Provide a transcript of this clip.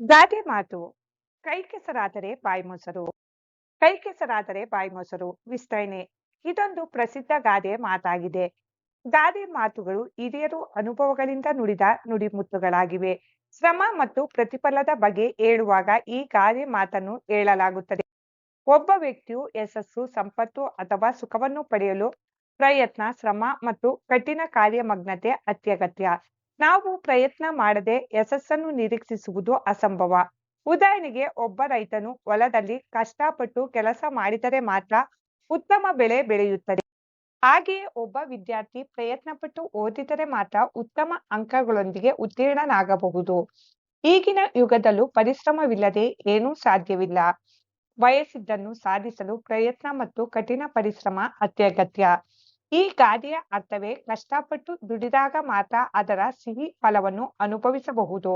ಗಾದೆ ಮಾತು. ಕೈ ಕೆಸರಾದರೆ ಬಾಯಿ ಮೊಸರು. ಕೈ ಕೆಸರಾದರೆ ಬಾಯಿ ಮೊಸರು. ವಿಸ್ತರಣೆ. ಇದೊಂದು ಪ್ರಸಿದ್ಧ ಗಾದೆ ಮಾತಾಗಿದೆ. ಗಾದೆ ಮಾತುಗಳು ಹಿರಿಯರು ಅನುಭವಗಳಿಂದ ನುಡಿದ ನುಡಿಮುತ್ತುಗಳಾಗಿವೆ. ಶ್ರಮ ಮತ್ತು ಪ್ರತಿಫಲದ ಬಗ್ಗೆ ಹೇಳುವಾಗ ಈ ಗಾದೆ ಮಾತನ್ನು ಹೇಳಲಾಗುತ್ತದೆ. ಒಬ್ಬ ವ್ಯಕ್ತಿಯು ಯಶಸ್ಸು, ಸಂಪತ್ತು ಅಥವಾ ಸುಖವನ್ನು ಪಡೆಯಲು ಪ್ರಯತ್ನ, ಶ್ರಮ ಮತ್ತು ಕಠಿಣ ಕಾರ್ಯಮಗ್ನತೆ ಅತ್ಯಗತ್ಯ. ನಾವು ಪ್ರಯತ್ನ ಮಾಡದೆ ಯಶಸ್ಸನ್ನು ನಿರೀಕ್ಷಿಸುವುದು ಅಸಂಭವ. ಉದಾಹರಣೆಗೆ, ಒಬ್ಬ ರೈತನು ಹೊಲದಲ್ಲಿ ಕಷ್ಟಪಟ್ಟು ಕೆಲಸ ಮಾಡಿದರೆ ಮಾತ್ರ ಉತ್ತಮ ಬೆಳೆ ಬೆಳೆಯುತ್ತದೆ. ಹಾಗೆಯೇ ಒಬ್ಬ ವಿದ್ಯಾರ್ಥಿ ಪ್ರಯತ್ನಪಟ್ಟು ಓದಿದರೆ ಮಾತ್ರ ಉತ್ತಮ ಅಂಕಗಳೊಂದಿಗೆ ಉತ್ತೀರ್ಣನಾಗಬಹುದು. ಈಗಿನ ಯುಗದಲ್ಲೂ ಪರಿಶ್ರಮವಿಲ್ಲದೆ ಏನೂ ಸಾಧ್ಯವಿಲ್ಲ. ಬಯಸಿದ್ದನ್ನು ಸಾಧಿಸಲು ಪ್ರಯತ್ನ ಮತ್ತು ಕಠಿಣ ಪರಿಶ್ರಮ ಅತ್ಯಗತ್ಯ. ಈ ಗಾದೆಯ ಅರ್ಥವೇ ಕಷ್ಟಪಟ್ಟು ದುಡಿದಾಗ ಮಾತ್ರ ಅದರ ಸಿಹಿ ಫಲವನ್ನು ಅನುಭವಿಸಬಹುದು.